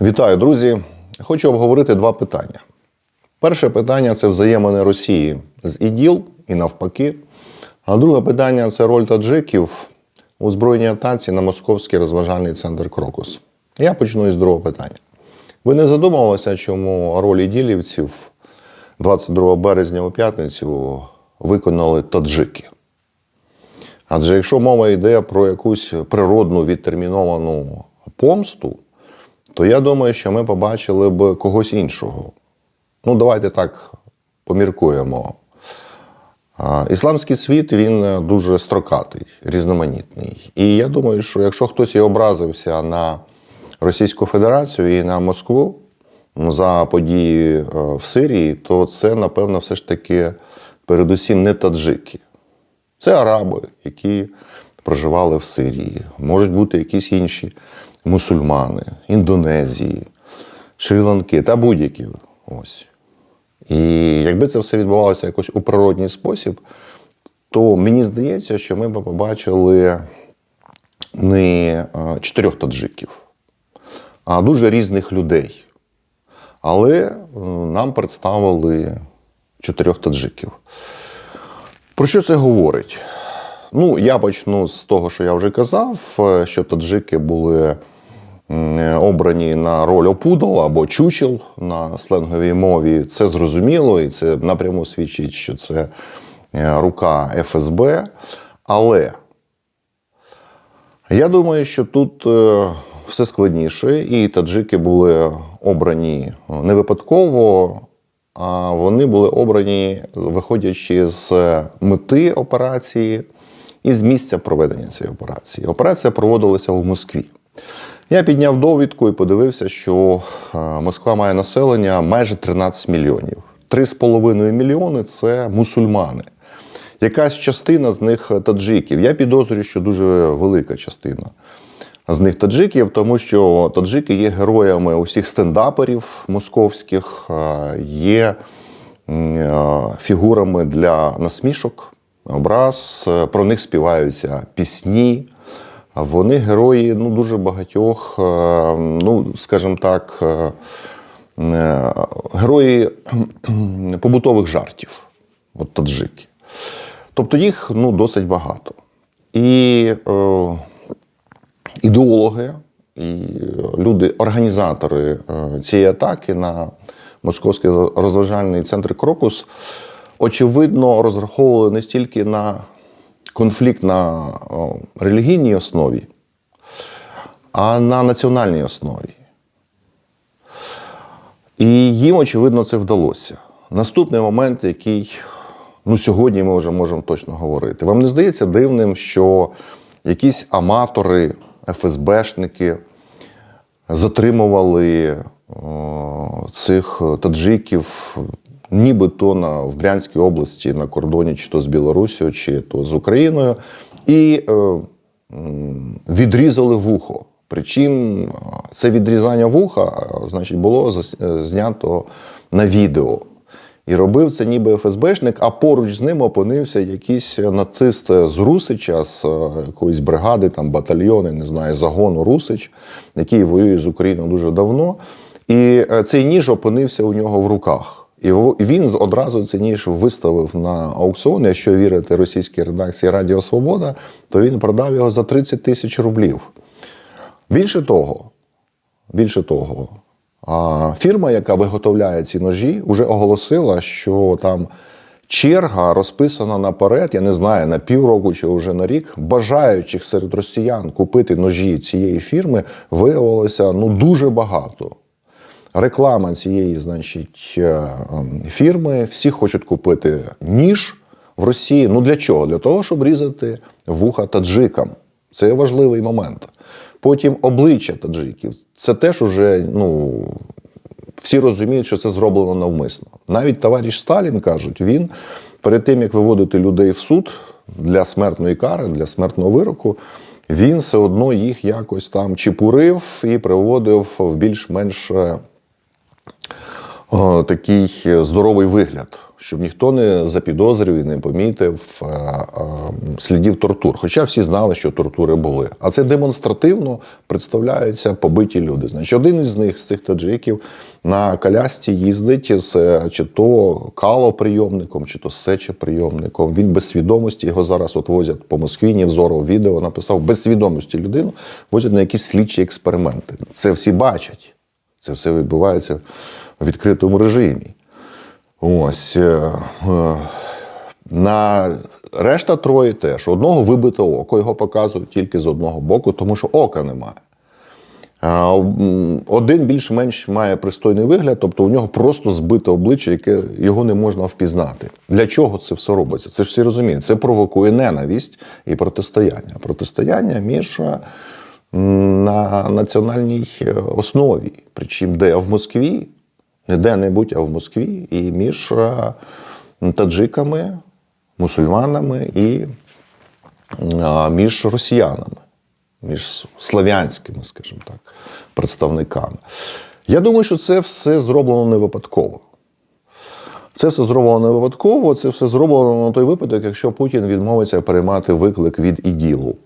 Вітаю, друзі! Хочу обговорити два питання. Перше питання це взаємини Росії з ІДІЛ і навпаки. А друге питання це роль таджиків у збройній атаці на московський розважальний центр Крокус. Я почну із другого питання. Ви не задумувалися, чому роль іділівців 22 березня у п'ятницю виконали таджики? Адже якщо мова йде про якусь природну відтерміновану помсту, то я думаю, що ми побачили б когось іншого. Ну, давайте так поміркуємо. Ісламський світ він е, дуже строкатий, різноманітний. І я думаю, що якщо хтось і образився на Російську Федерацію і на Москву за події е, в Сирії, то це, напевно, все ж таки передусім не таджики. Це араби, які проживали в Сирії. Можуть бути якісь інші мусульмани, Індонезії, Шрі-Ланки та будь-які. І якби це все відбувалося якось у природній спосіб, то мені здається, що ми б побачили не е, чотирьох таджиків, а дуже різних людей. Але е, нам представили чотирьох таджиків. Про що це говорить? Ну, я почну з того, що я вже казав, е, що таджики були обрані на роль опудала або чучел на сленговій мові. Це зрозуміло, і це напряму свідчить, що це е, рука ФСБ. Але я думаю, що тут е, все складніше, і таджики були обрані не випадково, а вони були обрані, виходячи з мети операції і з місця проведення цієї операції. Операція проводилася в Москві. Я підняв довідку і подивився, що е, Москва має населення майже 13 мільйонів. 3,5 мільйони це мусульмани. Якась частина з них таджиків. Я підозрюю, що дуже велика частина з них таджиків, тому що таджики є героями усіх стендаперів московських, е, є е, фігурами для насмішок, образ. Е, Про них співаються пісні. Вони герої ну, дуже багатьох, е, ну, скажімо так, е, герої побутових жартів, от таджики. Тобто їх ну, досить багато. І е, ідеологи, і люди, організатори цієї атаки на московський розважальний центр Крокус, очевидно, розраховували не стільки на конфлікт на релігійній основі, а на національній основі. І їм, очевидно, це вдалося. Наступний момент, який ну, сьогодні ми вже можемо точно говорити. Вам не здається дивним, що якісь аматори, ФСБшники затримували о, цих таджиків, нібито на, в Брянській області на кордоні, чи то з Білорусією, чи то з Україною, і е, відрізали вухо. Причому це відрізання вуха, значить, було е, знято на відео. І робив це ніби ФСБшник, а поруч з ним опинився якийсь нацист з Русича, з е, якоїсь бригади, там батальйони, не знаю, загону Русич, який воює з Україною дуже давно. І е, цей ніж опинився у нього в руках. І він одразу цей ніж виставив на аукціон. Якщо вірити російській редакції Радіо Свобода, то він продав його за 30 тисяч рублів. Більше того, більше того, фірма, яка виготовляє ці ножі, вже оголосила, що там черга розписана наперед, я не знаю, на півроку чи вже на рік, бажаючих серед росіян купити ножі цієї фірми виявилося ну, дуже багато. Реклама цієї, значить, е, ем, фірми, всі хочуть купити ніж в Росії. Ну для чого? Для того, щоб різати вуха таджикам. Це важливий момент. Потім обличчя таджиків. Це теж уже, ну, всі розуміють, що це зроблено навмисно. Навіть товариш Сталін кажуть, він перед тим як виводити людей в суд для смертної кари, для смертного вироку, він все одно їх якось там чепурив і приводив в більш-менш е, такий здоровий вигляд, щоб ніхто не запідозрив і не помітив е, е, слідів тортур. Хоча всі знали, що тортури були. А це демонстративно представляються побиті люди. Значить, один із них з цих таджиків на колясці їздить з е, чи то калоприйомником, чи то сечеприйомником. Він без свідомості його зараз от возять по Москві, Нівзоров відео написав без свідомості людину, возять на якісь слідчі експерименти. Це всі бачать. Це все відбувається в відкритому режимі. Ось. е, е, На решта троє теж. Одного вибите око, його показують тільки з одного боку, тому що ока немає. Один більш-менш має пристойний вигляд, тобто у нього просто збите обличчя, яке його не можна впізнати. Для чого це все робиться? Це ж всі розуміють. Це провокує ненависть і протистояння. Протистояння між на національній е, основі. Причому де в Москві, не де-небудь, а в Москві, і між е, таджиками, мусульманами і між росіянами, між славянськими, скажімо так, представниками. Я думаю, що це все зроблено не випадково. Це все зроблено не випадково, це все зроблено на той випадок, якщо Путін відмовиться приймати виклик від іділу.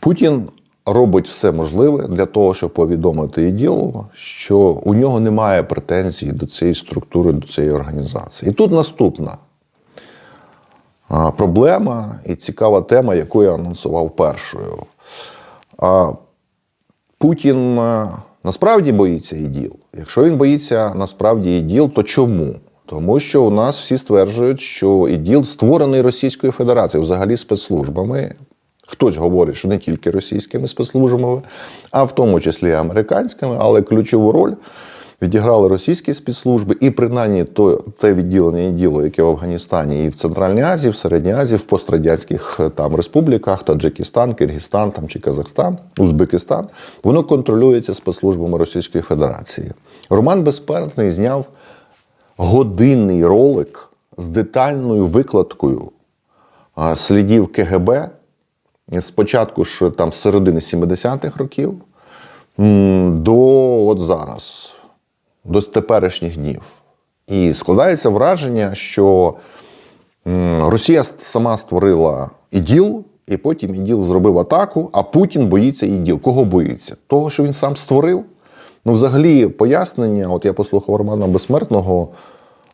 Путін робить все можливе для того, щоб повідомити іділу, що у нього немає претензій до цієї структури, до цієї організації. І тут наступна проблема і цікава тема, яку я анонсував першою. Путін насправді боїться іділ. Якщо він боїться насправді іділ, то чому? Тому що у нас всі стверджують, що іділ створений Російською Федерацією, взагалі спецслужбами. Хтось говорить, що не тільки російськими спецслужбами, а в тому числі американськими, але ключову роль відіграли російські спецслужби, і принаймні то, те відділення і діло, яке в Афганістані і в Центральній Азії, в Середній Азії, в пострадянських е, там республіках, Таджикистан, Киргизстан там, чи Казахстан, Узбекистан, воно контролюється спецслужбами Російської Федерації. Роман Безпередний зняв годинний ролик з детальною викладкою слідів КГБ спочатку ж там з середини 70-х років до от зараз, до теперішніх днів. І складається враження, що Росія сама створила іділ, і потім іділ зробив атаку, а Путін боїться іділ. Кого боїться? Того, що він сам створив. Ну, взагалі, пояснення, от я послухав Романа Безсмертного.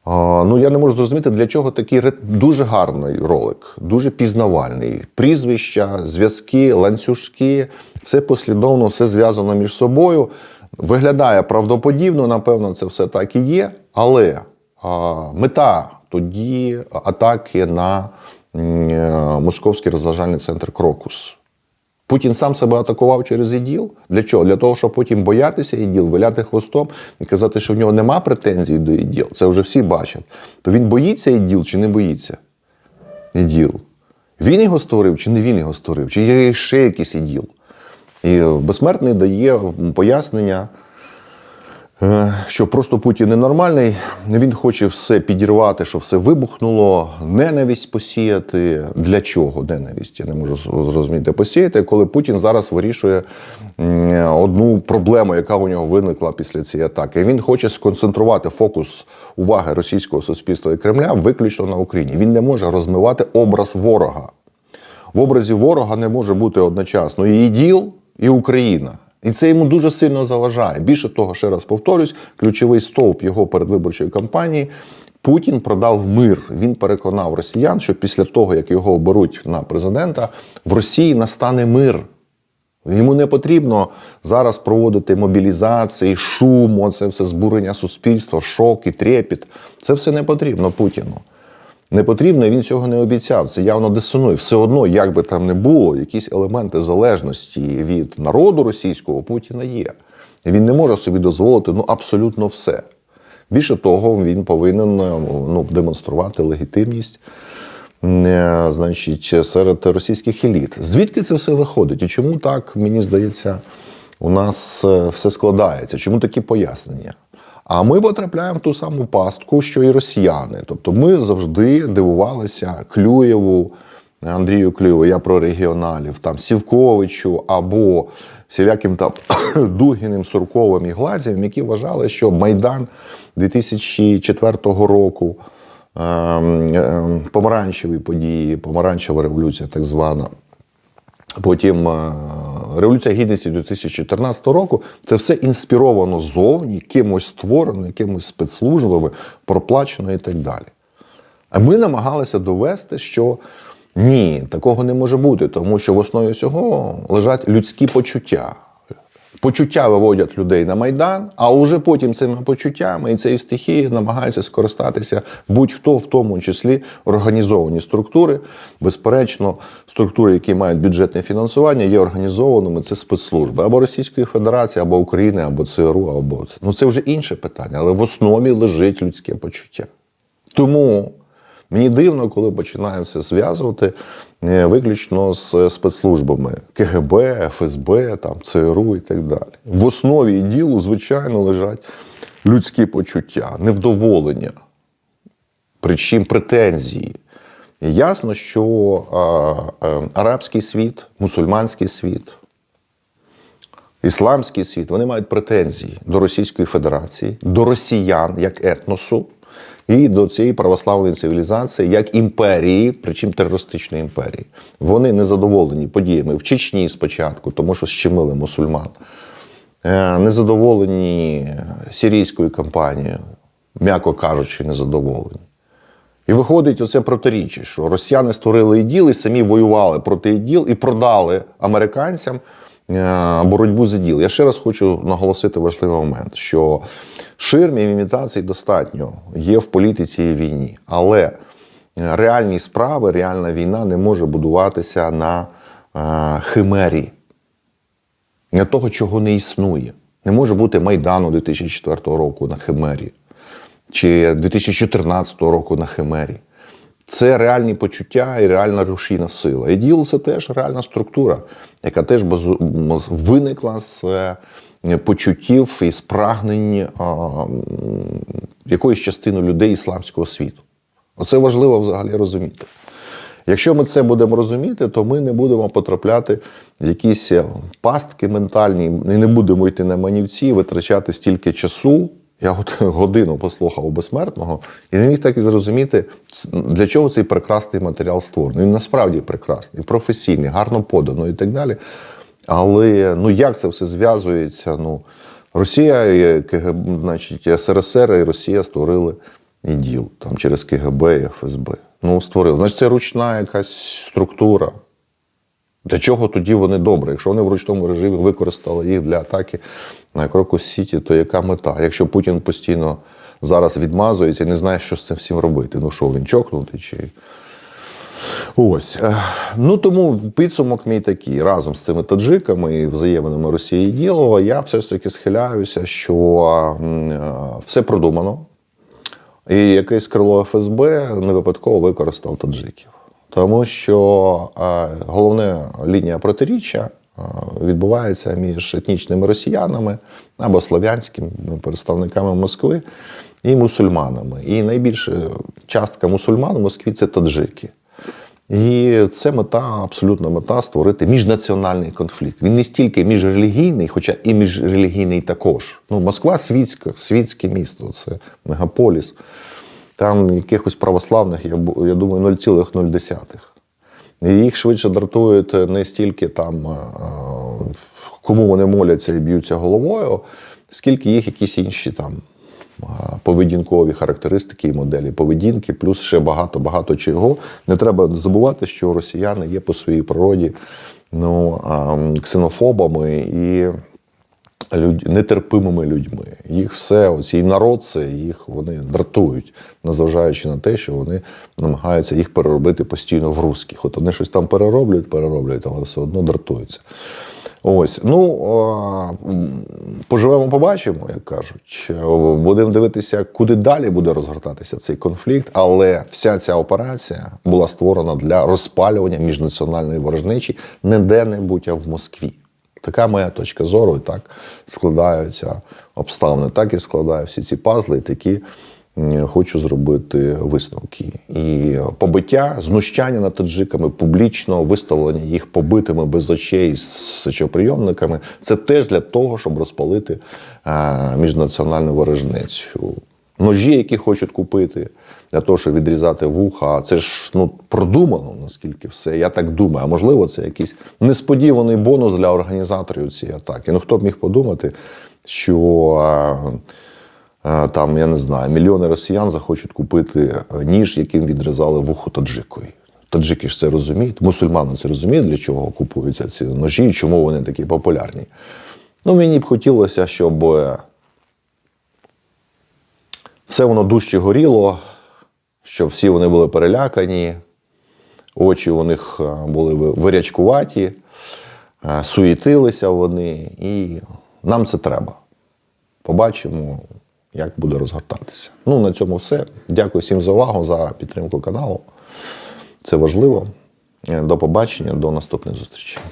Ну, я не можу зрозуміти, для чого такий дуже гарний ролик, дуже пізнавальний. Прізвища, зв'язки, ланцюжки, все послідовно, все зв'язано між собою. Виглядає правдоподібно, напевно, це все так і є. Але а, мета тоді атаки на е, московський розважальний центр Крокус. Путін сам себе атакував через іділ. Для чого? Для того, щоб потім боятися іділ, виляти хвостом і казати, що в нього нема претензій до іділ. Це вже всі бачать. То він боїться іділ чи не боїться? Іділ. Він його створив, чи не він його створив, чи є ще якийсь іділ. І безсмертний дає пояснення, е, що просто Путін ненормальний, він хоче все підірвати, щоб все вибухнуло, ненависть посіяти. Для чого ненависть? Я не можу зрозуміти. Посіяти, коли Путін зараз вирішує одну проблему, яка у нього виникла після цієї атаки. Він хоче сконцентрувати фокус уваги російського суспільства і Кремля виключно на Україні. Він не може розмивати образ ворога. В образі ворога не може бути одночасно і іділ, і Україна. І це йому дуже сильно заважає. Більше того, ще раз повторюсь, ключовий стовп його передвиборчої кампанії. Путін продав мир. Він переконав росіян, що після того, як його оберуть на президента, в Росії настане мир. Йому не потрібно зараз проводити мобілізації, шум, оце все збурення суспільства, шок і трепіт. Це все не потрібно Путіну. Не потрібно, він цього не обіцяв. Це явно дисонує. Все одно, як би там не було, якісь елементи залежності від народу російського Путіна є. Він не може собі дозволити ну, абсолютно все. Більше того, він повинен ну, демонструвати легітимність е, значить, серед російських еліт. Звідки це все виходить? І чому так, мені здається, у нас е, все складається? Чому такі пояснення? А ми потрапляємо в ту саму пастку, що і росіяни. Тобто ми завжди дивувалися Клюєву, Андрію Клюву, я про регіоналів, там Сівковичу або всіляким там Дугіним, Сурковим і Глазєвим, які вважали, що Майдан 2004 року, ем, ем, помаранчеві події, помаранчева революція, так звана. Потім е, Революція Гідності 2014 року це все інспіровано зовні, кимось створено, якимось спецслужбами, проплачено і так далі. А ми намагалися довести, що ні, такого не може бути, тому що в основі всього лежать людські почуття. Почуття виводять людей на Майдан, а уже потім цими почуттями і цією стихією намагаються скористатися будь-хто, в тому числі організовані структури. Безперечно, структури, які мають бюджетне фінансування, є організованими. Це спецслужби або Російської Федерації, або України, або ЦРУ, або це. Ну це вже інше питання, але в основі лежить людське почуття. Тому мені дивно, коли починаю це зв'язувати виключно з спецслужбами КГБ, ФСБ, там, ЦРУ і так далі. В основі ділу, звичайно, лежать людські почуття, невдоволення, причим претензії. Ясно, що арабський світ, мусульманський світ, ісламський світ, вони мають претензії до Російської Федерації, до росіян як етносу і до цієї православної цивілізації як імперії, причому терористичної імперії. Вони не задоволені подіями в Чечні спочатку, тому що щемили мусульман. Е, Незадоволені сирійською кампанією, м'яко кажучи, незадоволені. І виходить оце протиріччя, що росіяни створили іділ і самі воювали проти іділ і продали американцям боротьбу за іділ. Я ще раз хочу наголосити важливий момент, що ширмів імітацій достатньо є в політиці і війні, але е, реальні справи, реальна війна не може будуватися на е, химері, на того, чого не існує. Не може бути Майдану 2004 року на химері чи 2014 року на Химері. Це реальні почуття і реальна рушійна сила. І діло це теж реальна структура, яка теж виникла з е, почуттів і з прагнень якоїсь частини людей ісламського світу. Оце важливо взагалі розуміти. Якщо ми це будемо розуміти, то ми не будемо потрапляти в якісь е, пастки ментальні і не будемо йти на манівці, витрачати стільки часу. Я от годину послухав безсмертного і не міг так і зрозуміти, для чого цей прекрасний матеріал створений. Він насправді прекрасний, професійний, гарно подано і так далі. Але ну як це все зв'язується? Ну, Росія, КГБ, значить, СРСР і Росія створили іділ там через КГБ і ФСБ. Ну, створили. Значить, це ручна якась структура. Для чого тоді вони добре? Якщо вони в ручному режимі використали їх для атаки на Крокус Сіті, то яка мета? Якщо Путін постійно зараз відмазується і не знає, що з цим всім робити. Ну що, він чокнутий чи. Ось. Е, Ну тому підсумок мій такий. Разом з цими таджиками і взаєминами Росії і Ділова, я все ж таки схиляюся, що е, все продумано. І якесь крило ФСБ не випадково використав таджиків. Тому що е, головна лінія протиріччя е, відбувається між етнічними росіянами або слов'янськими представниками Москви і мусульманами. І найбільша частка мусульман в Москві це таджики. І це мета, абсолютна мета створити міжнаціональний конфлікт. Він не стільки міжрелігійний, хоча і міжрелігійний також. Ну, Москва світська, світське місто, це мегаполіс. Там якихось православних, я, я думаю, 0,0. І їх швидше дратують не стільки там, кому вони моляться і б'ються головою, скільки їх якісь інші там поведінкові характеристики і моделі поведінки, плюс ще багато-багато чого. Не треба забувати, що росіяни є по своїй природі ну, ксенофобами і люд... нетерпимими людьми. Їх все, оці народці, їх вони дратують, незважаючи на те, що вони намагаються їх переробити постійно в русських. От вони щось там перероблюють, перероблюють, але все одно дратуються. Ось, ну поживемо, побачимо, як кажуть. Будемо дивитися, куди далі буде розгортатися цей конфлікт. Але вся ця операція була створена для розпалювання міжнаціональної ворожнечі не де-небудь, а в Москві. Така моя точка зору, і так складаються обставини. Так і складаю всі ці пазли, і такі хочу зробити висновки. І побиття, знущання над таджиками, публічно виставлення їх побитими без очей з сечоприйомниками це теж для того, щоб розпалити е, міжнаціональну ворожнечу. Ножі, які хочуть купити для того, щоб відрізати вуха, це ж ну продумано, наскільки все. Я так думаю. А можливо, це якийсь несподіваний бонус для організаторів цієї атаки. Ну хто б міг подумати, що там, я не знаю, мільйони росіян захочуть купити е, ніж, яким відрізали вухо таджикові. Таджики ж це розуміють, мусульмани це розуміють, для чого купуються ці ножі чому вони такі популярні. Ну, мені б хотілося, щоб е, все воно дужче горіло, щоб всі вони були перелякані, очі у них е, були вирячкуваті, е, суєтилися вони, і нам це треба. Побачимо, як буде розгортатися. Ну, на цьому все. Дякую всім за увагу, за підтримку каналу. Це важливо. Е, До побачення, до наступних зустрічей.